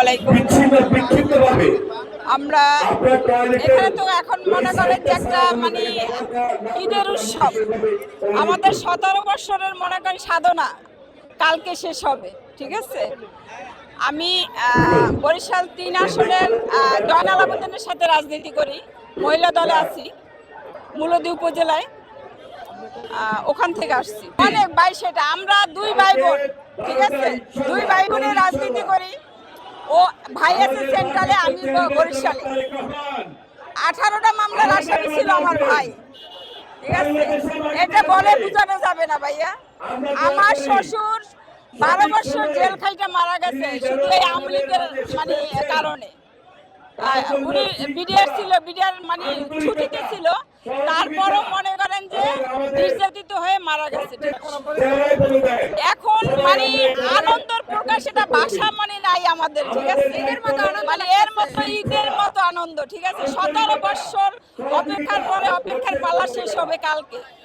আলাইকুম আমরা এখানে তো এখন মনে করেন যে একটা মানে ঈদের উৎসব। আমাদের সতেরো বছরের মনে করেন সাধনা কালকে শেষ হবে ঠিক আছে? আমি বরিশাল তিন আসনের জয়নাল আবেদনের সাথে রাজনীতি করি মহিলা দলে আছি মূলদী উপজেলায় ওখান থেকে আসছি। অনেক ভাই সেটা আমরা দুই ভাই বোন ঠিক আছে? দুই ভাই বোনের রাজনীতি ও ভাই আছে সেন্ট্রালে, আমি বরিশালে। আঠারোটা মামলার আসামি ছিল আমার ভাই। ঠিক আছে? এটা বলে বোঝানো যাবে না ভাইয়া। আমার শ্বশুর বারো বছর জেল খাইটা মারা গেছে, শুধু এই আমলিকের মানে কারণে। উনি বিডিআর ছিল, বিডিআর মানে ছুটিতে ছিল তারপরও মনে করেন যে নির্যাতিত হয়ে মারা গেছে ঠিক এখন মানে আনন্দর প্রকাশ এটা ভাষা মানে নাই আমাদের ঠিক আছে? ঈদের মতো আনন্দ মানে এর মতো ঈদের মতো আনন্দ ঠিক আছে? সতেরো বৎসর অপেক্ষার পরে অপেক্ষার পালা শেষ হবে কালকে।